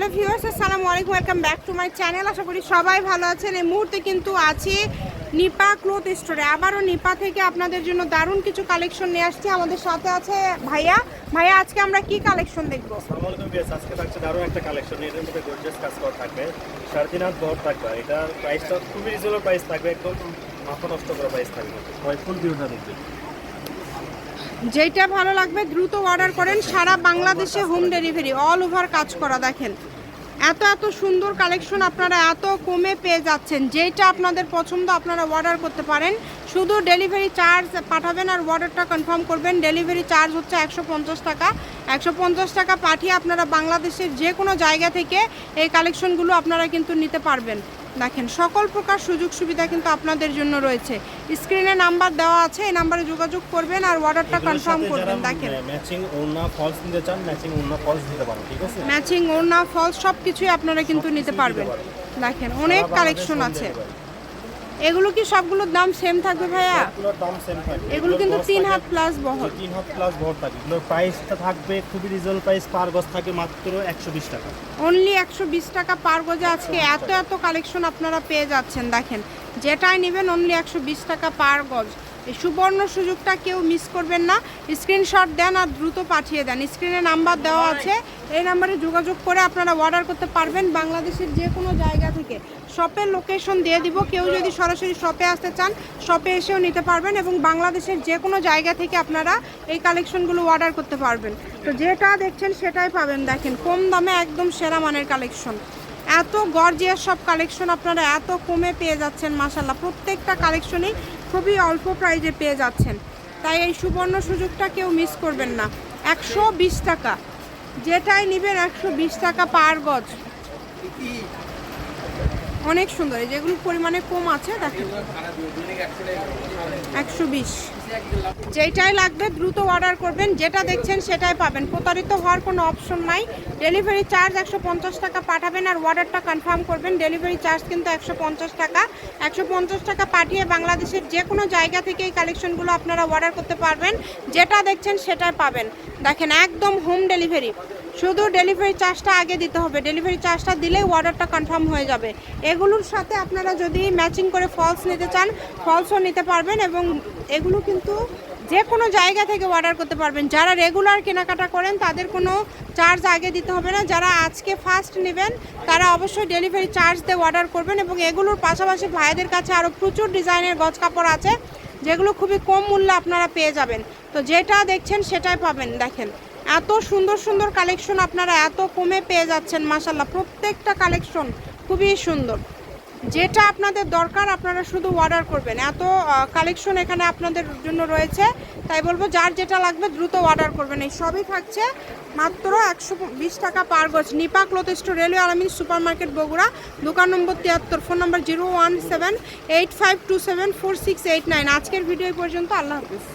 Hello viewers আসসালামু আলাইকুম welcome back to my channel. আশা করি সবাই ভালো আছেন। এই মুহূর্তে কিন্তু আছি নিপা ক্লোথ স্টোরে। আবারও নিপা থেকে আপনাদের জন্য দারুণ কিছু কালেকশন নিয়ে আসছি। আমাদের সাথে আছে ভাইয়া। ভাইয়া আজকে আমরা কি কালেকশন দেখব? আজকে থাকছে দারুণ একটা কালেকশন। এটার মধ্যে গর্জিয়াস কাজ করা থাকবে। সাড়ে তিন হাত থাকবে। এটার প্রাইসটা খুবই রিজনেবল প্রাইস থাকবে। একদম মাথা নষ্ট করা প্রাইস থাকবে। ফুল ভিউটা দেখবে যেটা ভালো লাগবে দ্রুত অর্ডার করেন। সারা বাংলাদেশে হোম ডেলিভারি অল ওভার কাজ করা দেখেন। এত এত সুন্দর কালেকশন আপনারা এত কমে পেয়ে যাচ্ছেন। যেটা আপনাদের পছন্দ আপনারা অর্ডার করতে পারেন। শুধু ডেলিভারি চার্জ পাঠাবেন আর অর্ডারটা কনফার্ম করবেন। ডেলিভারি চার্জ হচ্ছে একশো পঞ্চাশ টাকা। একশো পঞ্চাশ টাকা পাঠিয়ে আপনারা বাংলাদেশের যে কোনো জায়গা থেকে এই কালেকশনগুলো আপনারা কিন্তু নিতে পারবেন। দেখেন সকল প্রকার সুযোগ সুবিধা কিন্তু আপনাদের জন্য রয়েছে। স্ক্রিনে নাম্বার দেওয়া আছে এই নাম্বারে যোগাযোগ করবেন আর অর্ডারটা কনফার্ম করবেন। দেখেন। ম্যাচিং ওড়না ফলস নিতে চান ম্যাচিং ওড়না ফলস দিতে পারেন ঠিক আছে? ম্যাচিং ওড়না ফলস সব কিছুই আপনারা কিন্তু নিতে পারবেন। দেখেন অনেক কালেকশন আছে। এগুলো কি সবগুলোর দাম সেম থাকবে ভাইয়া? সবগুলোর দাম সেম থাকবে। এগুলো কিন্তু তিন হাত প্লাস বহর। তিন হাত প্লাস বহর থাকবে। এগুলোর প্রাইসটা থাকবে খুবই রিজনেবল প্রাইস পার গজ থাকে মাত্র একশো বিশ টাকা। অনলি একশো বিশ টাকা পার গজে আজকে এত এত কালেকশন আপনারা পেয়ে যাচ্ছেন দেখেন। যেটাই নেবেন অনলি একশো বিশ টাকা পার গজ। এই সুবর্ণ সুযোগটা কেউ মিস করবেন না। স্ক্রিনশট দেন আর দ্রুত পাঠিয়ে দেন। স্ক্রিনে নাম্বার দেওয়া আছে। এই নাম্বারে যোগাযোগ করে আপনারা অর্ডার করতে পারবেন। বাংলাদেশের যে কোনো জায়গা থেকে শপের লোকেশন দিয়ে দিব। কেউ যদি সরাসরি শপে আসতে চান শপে এসেও নিতে পারবেন এবং বাংলাদেশের যে কোনো জায়গা থেকে আপনারা এই কালেকশনগুলো অর্ডার করতে পারবেন। তো যেটা দেখছেন সেটাই পাবেন। দেখেন, কম দামে একদম সেরা মানের কালেকশন এত গর্জিয়াস সব কালেকশন আপনারা এত কমে পেয়ে যাচ্ছেন মাসাল্লাহ প্রত্যেকটা কালেকশনেই খুবই অল্প প্রাইজে পেয়ে যাচ্ছেন। তাই এই সুবর্ণ সুযোগটা কেউ মিস করবেন না। একশো বিশ টাকা। যেটাই নেবেন একশো বিশ টাকা পার গজ। অনেক সুন্দর যেগুলো পরিমাণে কম আছে দেখেন একশো বিশ। যেটাই লাগবে দ্রুত অর্ডার করবেন, যেটা দেখছেন সেটাই পাবেন। প্রতারিত হওয়ার কোনো অপশন নাই। ডেলিভারি চার্জ একশো পঞ্চাশ টাকা পাঠাবেন আর অর্ডারটা কনফার্ম করবেন। ডেলিভারি চার্জ কিন্তু একশো পঞ্চাশ টাকা। একশো পঞ্চাশ টাকা পাঠিয়ে বাংলাদেশের যে কোনো জায়গা থেকে এই কালেকশনগুলো আপনারা অর্ডার করতে পারবেন। যেটা দেখছেন সেটাই পাবেন। দেখেন, একদম হোম ডেলিভারি শুধু ডেলিভারি চার্জটা আগে দিতে হবে। ডেলিভারি চার্জটা দিলেই অর্ডারটা কনফার্ম হয়ে যাবে। এগুলোর সাথে আপনারা যদি ম্যাচিং করে ফলস নিতে চান ফলসও নিতে পারবেন এবং এগুলো কিন্তু যে কোনো জায়গা থেকে অর্ডার করতে পারবেন। যারা রেগুলার কেনাকাটা করেন, তাদের কোনো চার্জ আগে দিতে হবে না। যারা আজকে ফার্স্ট নেবেন, তারা অবশ্যই ডেলিভারি চার্জ দিয়ে অর্ডার করবেন এবং এগুলোর পাশাপাশি ভাইদের কাছে আরও প্রচুর ডিজাইনের গজ কাপড় আছে, যেগুলো খুবই কম মূল্যে আপনারা পেয়ে যাবেন। তো যেটা দেখছেন, সেটাই পাবেন। দেখেন এত সুন্দর সুন্দর কালেকশন আপনারা এত কমে পেয়ে যাচ্ছেন মাসাল্লাহ প্রত্যেকটা কালেকশন খুবই সুন্দর। যেটা আপনাদের দরকার, আপনারা শুধু অর্ডার করবেন। এত কালেকশন এখানে আপনাদের জন্য রয়েছে। তাই বলব, যার যেটা লাগবে দ্রুত অর্ডার করবেন। এই সবই থাকছে মাত্র একশো বিশ টাকা পার গজ Nipa cloth store, railway Alamin super market Bogura. দোকান নম্বর তিয়াত্তর, phone number zero one seven eight five two seven four six eight nine. আজকের ভিডিও পর্যন্ত। আল্লাহ হাফিজ।